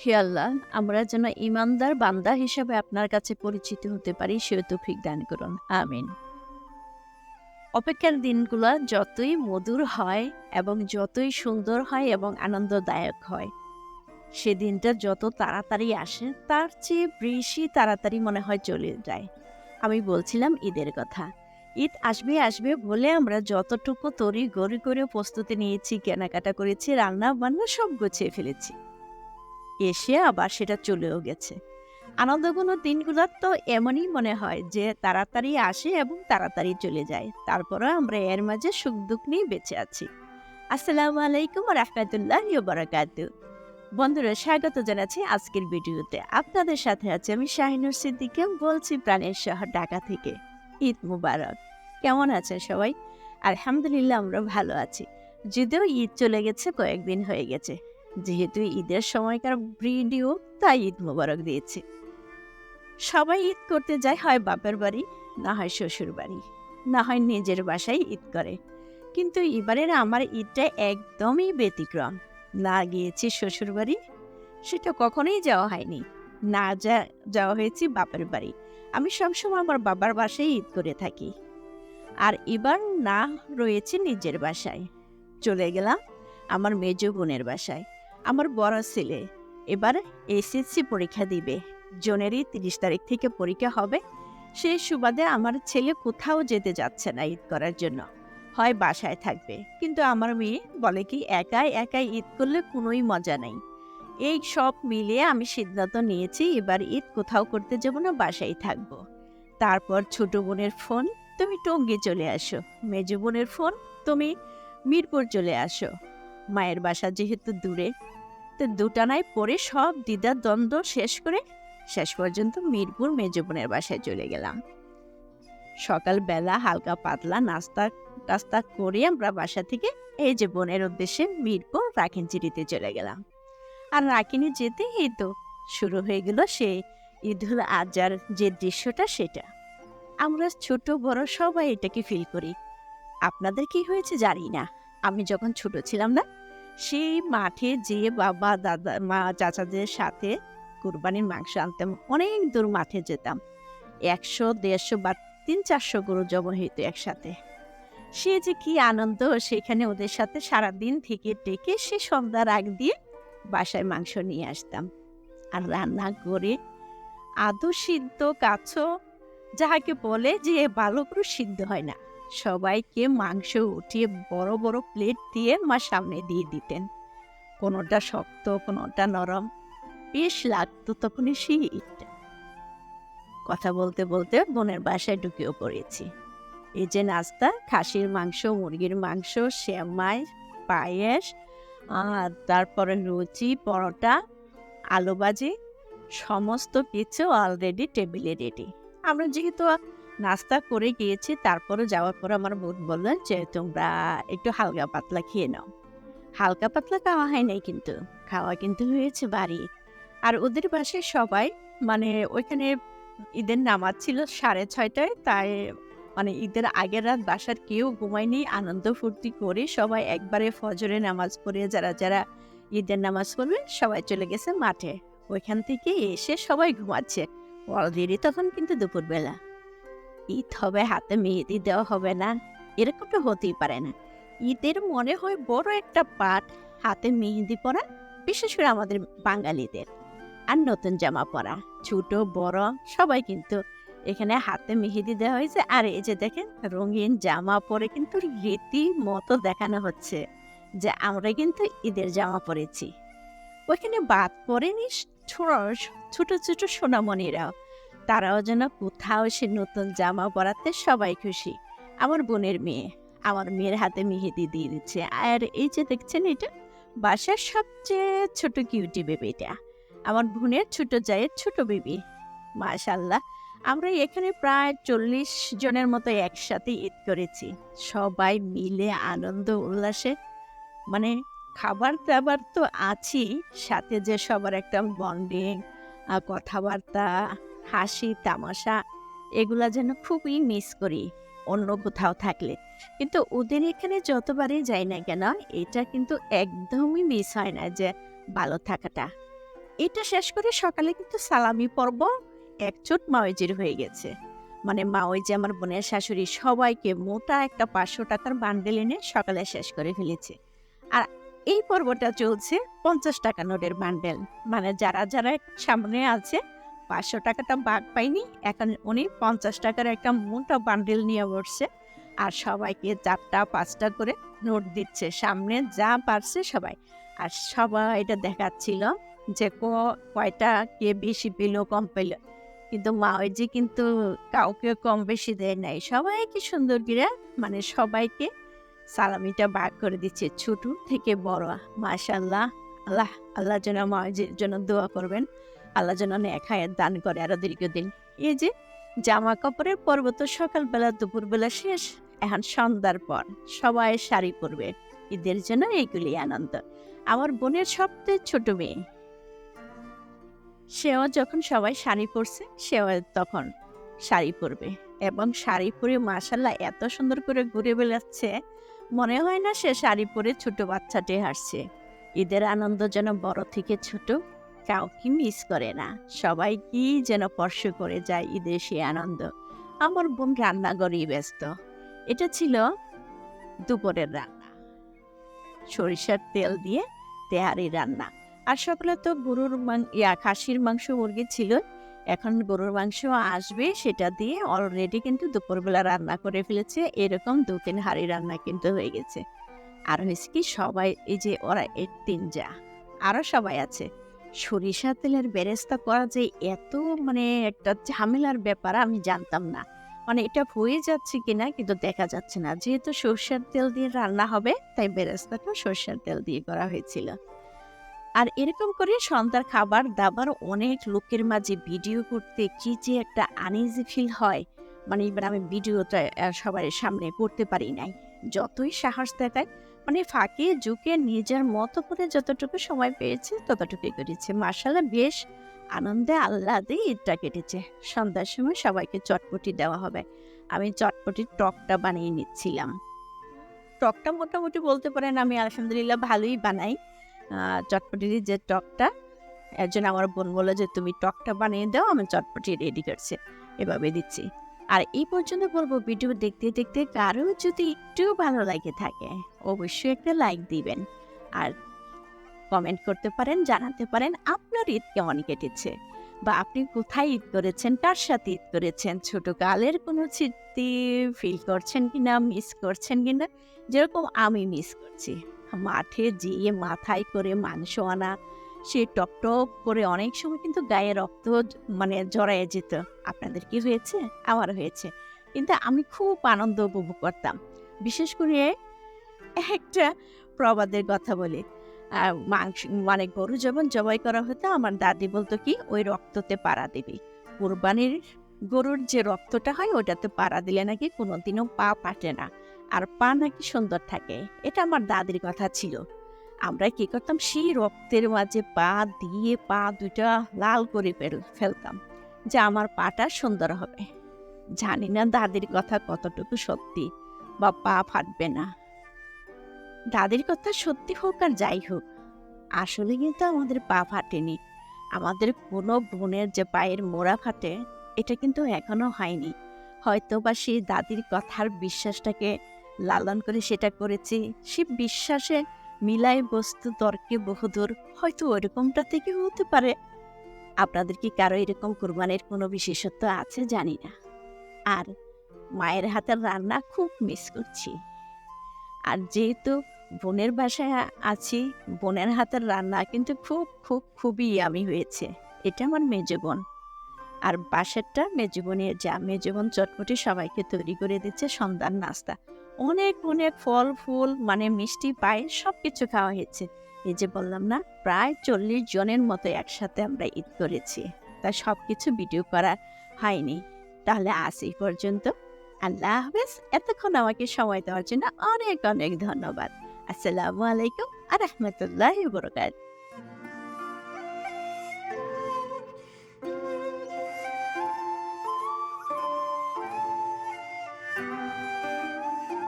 হে আল্লাহ, আমরা যেন ইমানদার বান্দা হিসাবে আপনার কাছে পরিচিত হতে পারি সে তৌফিক দান করুন। আমিন। অপেক্ষার দিনগুলো যতই মধুর হয় এবং যতই সুন্দর হয় এবং আনন্দদায়ক হয়, সে দিনটা যত তাড়াতাড়ি আসে, তার চেয়ে বেশি তাড়াতাড়ি মনে হয় চলে যায়। আমি বলছিলাম ঈদের কথা। ঈদ আসবে আসবে বলে আমরা যতটুকু তরি গড়ি করে প্রস্তুতি নিয়েছি, কেনাকাটা করেছি রান্না বান্না সব গুছিয়ে ফেলেছি। এসে আবার সেটা চলেও গেছে। আনন্দগুলো দিনগুলো তো এমনই মনে হয় যে তাড়াতাড়ি আসে এবং তাড়াতাড়ি চলে যায়। তারপরে আমরা এর মাঝে সুখ দুঃখ নিয়ে বেঁচে আছি। আসসালামু আলাইকুম রহমতুল্লাহ বারাকাতু। বন্ধুরা, স্বাগত জানাচ্ছি আজকের ভিডিওতে। আপনাদের সাথে আছে আমি শাহিনুর সিদ্দিকে, বলছি প্রাণের শহর ঢাকা থেকে। ঈদ মুবারক। কেমন আছেন সবাই? আলহামদুলিল্লাহ, আমরা ভালো আছি। যদিও ঈদ চলে গেছে, কয়েকদিন হয়ে গেছে। যেহেতু ঈদের সময়কার ভিডিও, তাই ঈদ মুবারক দিয়েছি। সবাই ঈদ করতে যায়, হয় বাপের বাড়ি, না হয় শ্বশুর বাড়ি, না হয় নিজের বাসায় ঈদ করে। কিন্তু এবারের আমার ঈদটা একদমই ব্যতিক্রম। না গিয়েছি শ্বশুর বাড়ি, সেটা কখনোই যাওয়া হয়নি। না যা, যাওয়া হয়েছে বাপের বাড়ি। আমি সবসময় আমার বাবার বাসায় ঈদ করে থাকি। আর এবার না রয়েছে নিজের বাসায়। চলে গেলাম আমার মেজ বোনের বাসায়। আমার বড় ছেলে। এবার এসএসসি পরীক্ষা দিবে। জুনেরই তিরিশ তারিখ থেকে পরীক্ষা হবে। সেই সুবাদে আমার ছেলে কোথাও যেতে যাচ্ছে না ঈদ করার জন্য। হয় বাসায় থাকবে। কিন্তু আমার মেয়ে বলে কি, একাই একাই ঈদ করলে কোনোই মজা নেই। এই সব মিলিয়ে আমি সিদ্ধান্ত নিয়েছি, এবার ঈদ কোথাও করতে যাব না, বাসায় থাকব। তারপর ছোট বোনের ফোন, তুমি টঙ্গি চলে আসো। মেজ বোনের ফোন, তুমি মিরপুর চলে আসো। মায়ের বাসা যেহেতু দূরে, তো দুটানায় পরে সব দ্বিধা দ্বন্দ্ব শেষ করে শেষ পর্যন্ত মিরপুর মেজবোনের বাসায় চলে গেলাম। সকালবেলা হালকা পাতলা নাস্তা টাস্তা করে আমরা বাসা থেকে এই যে বোনের উদ্দেশ্যে মিরপুর রাখিনচিরিতে চলে গেলাম। আর রাকিনি যেতে এই তো, শুরু হয়ে গেল সে ঈদুল আজার যে দৃশ্যটা সেটা। আমরা ছোট, বড় সবাই এটাকে ফিল করি। আপনাদের কি হয়েছে জানি না, আমি যখন ছোট ছিলাম না, সেই মাঠে যেয়ে বাবা, দাদা, মা, চাচাদের সাথে কুরবানির মাংস আনতাম, অনেক দূর মাঠে যেতাম। একশো, দেড়শো বা তিন চারশো গরু জমা হইতো একসাথে। সে যে কি আনন্দ, সেখানে ওদের সাথে সারাদিন থেকে টেকে সে সন্ধ্যার আগ দিয়ে বাসায় মাংস নিয়ে আসতাম। আর রান্না করে আদৌ সিদ্ধ কাছো যাহাকে বলে যে ভালো করে সিদ্ধ হয় না, সবাইকে মাংস উঠিয়ে বড় বড় প্লেট দিয়ে মা সামনে দিয়ে দিতেন। কোনোটা শক্ত, কোনোটা নরম, বেশ লাগতো তখনই সেই কথা বলতে বলতে বোনের বাসায় ঢুকেও পড়েছি। এই যে নাস্তা, খাসির মাংস, মুরগির মাংস শ্যামাই পায়েস আর তারপরে লুচি, পরোটা, আলু ভাজি, সমস্ত কিছু অলরেডি টেবিলে রেডি আমরা যেহেতু নাস্তা করে গিয়েছি তারপরে যাওয়ার পর আমার বোন বললেন যে, তোমরা একটু হালকা পাতলা খেয়ে নাও। হালকা পাতলা খাওয়া হয় নাই কিন্তু, খাওয়া কিন্তু হয়েছে বাড়ি। আর ওদের বাসায় সবাই মানে ওইখানে ঈদের নামাজ ছিল সাড়ে ছয়টায়, তাই মানে ঈদের আগের রাত বাসার কেউ ঘুমায়নি আনন্দ ফুর্তি করে সবাই একবারে ফজরে নামাজ পড়ে যারা যারা ঈদের নামাজ পড়বে সবাই চলে গেছে মাঠে। ওইখান থেকে এসে সবাই ঘুমাচ্ছে। অলরেডি তখন কিন্তু দুপুরবেলা। ঈদ হবে, হাতে মেহেদি দেওয়া হবে না এরকমটা হতেই পারে না। ঈদের মনে হয় বড় একটা পাঠ, হাতে মেহেদি পরা, বিশেষ করে আমাদের বাঙালিদের। আর নতুন জামা পরা, ছোট, বড়, সবাই কিন্তু এখানে হাতে মেহেদি দেওয়া হয়েছে। আর এই যে দেখেন, রঙিন জামা পরে কিন্তু রীতি মতো দেখানো হচ্ছে যে আমরা কিন্তু ঈদের জামা পরেছি। ওইখানে বাদ ছোট ছোট ছোট সোনামণিরাও তারাও যেন কোথাও সে নতুন জামা পরাতে সবাই খুশি। আমার বোনের মেয়ে, আমার মেয়ের হাতে মেহেদি দিয়ে দিচ্ছে। আর এই যে দেখছেন এটা, বাসার সবচেয়ে ছোট কিউটি বেবিটা আমার বোনের ছোট জায়ের ছোট বেবি মাশাল্লাহ। আমরা এখানে প্রায় চল্লিশ জনের মতো একসাথে ঈদ করেছি। সবাই মিলে আনন্দ, উল্লাসে মানে খাবার দাবার তো আছি সাথে যে সবার একটা বন্ডিং কথাবার্তা, হাসি, তামাশা, এগুলা যেন খুবই মিস করি, অন্য কোথাও থাকলে। কিন্তু ওদের এখানে যতবারই যাই না কেন, এটা কিন্তু একদমই মিস হয় না যে ভালো থাকাটা। এটা শেষ করে সকালে কিন্তু সালামি পর্ব একচোট মাওয়েজির হয়ে গেছে। মানে মাওয়েজি আমার বোনের শাশুড়ি সবাইকে মোটা একটা পাঁচশো টাকার বান্ডেল এনে সকালে শেষ করে ফেলেছে। আর এই পর্বটা চলছে পঞ্চাশ টাকা নোটের বান্ডেল। মানে যারা যারা সামনে আছে, পাঁচশো টাকাটা বাদ পাইনি, এখন উনি পঞ্চাশ টাকার একটা মোটা বান্ডেল নিয়ে বসছে। আর সবাইকে চারটা, পাঁচটা করে নোট দিচ্ছে। সামনে যা পারছে সবাই। আর সবাই এটা দেখাচ্ছিল যে কয়টা কে বেশি পেল, কম পেল। কিন্তু মা মাওজি কিন্তু কাউকে কম বেশি দেয় নাই। সবাইকে সুন্দর করে মানে সবাইকে সালামিটা ভাগ করে দিচ্ছে, ছোট থেকে বড়। মাশাল্লাহ আল্লাহ আল্লাহ যেন মাওজির জন্য দোয়া করবেন। আল্লাহ যেন নেখায়ের দান করে আরও দীর্ঘদিন। এই যে জামা কাপড়ের পর্ব তো সকালবেলা, দুপুরবেলা শেষ। এখন সন্ধ্যার পর সবাই শাড়ি পরবে। ঈদের জন্য এইগুলি আনন্দ। আমার বোনের সবচেয়ে ছোট মেয়ে। সেও যখন সবাই শাড়ি পরছে, সেও তখন শাড়ি পরবে। এবং শাড়ি পরে মাসাল্লাহ এত সুন্দর করে ঘুরে বেড়াচ্ছে, মনে হয় না সে শাড়ি পরে ছোট বাচ্চাটি হাসছে ঈদের আনন্দ যেন বড় থেকে ছোট, কাউকে মিস করে না। সবাই কি যেন স্পর্শ করে যায় ঈদের সে আনন্দ। আমার বোন রান্নাঘরেই ব্যস্ত। এটা ছিল দুপুরের রান্না। সরিষার তেল দিয়ে তেহারি রান্না। আর সকালে তো গরুর ইয়া, খাসির মাংস মুরগি ছিল। এখন গরুর মাংস আসবে সেটা দিয়ে অলরেডি কিন্তু দুপুরবেলা রান্না করে ফেলেছে। এরকম দু তিন হাঁড়ি রান্না কিন্তু হয়ে গেছে। আর হয়েছে কি, সবাই, এই যে ওরা এই তিন যা আরও সবাই আছে। সরিষা তেলের বেরেস্তা করা যে এত মানে একটা ঝামেলার ব্যাপার আমি জানতাম না। মানে এটা হয়ে যাচ্ছে কিনা কিন্তু দেখা যাচ্ছে না। যেহেতু সর্ষের তেল দিয়ে রান্না হবে, তাই বেরেস্তাটা সর্ষের তেল দিয়ে করা হয়েছিল। আর এরকম করে সন্ধ্যার খাবার দাবার অনেক লোকের মাঝে ভিডিও করতে কি যে একটা আনইজি ফিল হয়। মানে এবার আমি ভিডিওটা সবার সামনে করতে পারি নাই। যতই সাহস দেখায় মানে ফাঁকে ঝুঁকে নিজের মতো করে যতটুকু সময় পেয়েছে, ততটুকুই করেছে। মার্শাল্লাহ বেশ আনন্দে, আহ্লাদে ঈদটা কেটেছে। সন্ধ্যার সময় সবাইকে চটপটি দেওয়া হবে। আমি চটপটির টকটা বানিয়ে নিচ্ছিলাম। টকটা মোটামুটি বলতে পারেন আমি আলহামদুলিল্লাহ ভালোই বানাই। চটপটির যে টকটা, এর জন্য আমার বোন বলল যে, তুমি টকটা বানিয়ে দাও, আমি চটপটি রেডি করছি। এভাবে দিচ্ছি। আর এই পর্যন্ত বলব, ভিডিও দেখতে দেখতে কারও যদি একটু ভালো লাগে থাকে, অবশ্যই একটা লাইক দিবেন। আর কমেন্ট করতে পারেন, জানাতে পারেন আপনার ঈদ কেমন কেটেছে? বা আপনি কোথায় ঈদ করেছেন, কার সাথে ঈদ করেছেন, ছোটকালের কোনো স্মৃতি ফিল করছেন কিনা মিস করছেন কিনা, যেরকম আমি মিস করছি। মাঠে যেয়ে মাথায় করে মাংস আনা, সে টক করে অনেক সময় কিন্তু গায়ে রক্ত মানে জড়ায় যেত। আপনাদের কি হয়েছে? আমার হয়েছে। কিন্তু আমি খুব আনন্দ উপভোগ করতাম। বিশেষ করে একটা প্রবাদের কথা বলি। মাংস মানে গরু যখন জবাই করা হতো, আমার দাদি বলতো কি, ওই রক্ততে পাড়া দিবি। কোরবানির গরুর যে রক্তটা হয় ওটাতে পাড়া দিলে নাকি কোনোদিনও পা পাটে না। আর পা নাকি সুন্দর থাকে, এটা আমার দাদির কথা ছিল। আমরা কি করতাম, সেই রক্তের মাঝে পা দিয়ে পা দুইটা লাল করে ফেল- ফেলতাম যে আমার পাটা সুন্দর হবে। জানি না দাদির কথা কতটুকু সত্যি বা পা ফাটবে না। দাদির কথা সত্যি হোক আর যাই হোক, আসলে কিন্তু আমাদের পা ফাটেনি। আমাদের কোনো বোনের যে পায়ের মোড়া ফাটে, এটা কিন্তু এখনও হয়নি। হয়তো বা সেই দাদির কথার বিশ্বাসটাকে লালন করে সেটা করেছি। সে বিশ্বাসে মিলাই বস্তু তর্কে বহুদূর, হয়তো ওরকমটা থেকে হতে পারে। আপনাদের কি কারও এরকম কোরবানির কোনো বিশেষত্ব আছে? জানি না। আর মায়ের হাতের রান্না খুব মিস করছি। আর যেহেতু বোনের বাসায় আছি, বোনের হাতের রান্না কিন্তু খুব খুব, খুবই আমি হয়েছে। এটা আমার মেজবন আর বাসারটা মেজো বোনের, যা মেজো বোন চটপটি সবাইকে তৈরি করে দিচ্ছে সন্ধ্যার নাস্তা। অনেক অনেক ফল, ফুল মানে মিষ্টি পায়ে সব কিছু খাওয়া হয়েছে। এই যে বললাম না, প্রায় চল্লিশ জনের মতো একসাথে আমরা ঈদ করেছি। তা সব কিছু ভিডিও করা হয়নি। তাহলে আজ এই পর্যন্ত। আল্লাহ হাফেজ। এতক্ষণ আমাকে সময় দেওয়ার জন্য অনেক অনেক ধন্যবাদ। আসসালামু আলাইকুম আর রহমতুল্লাহ বরকাত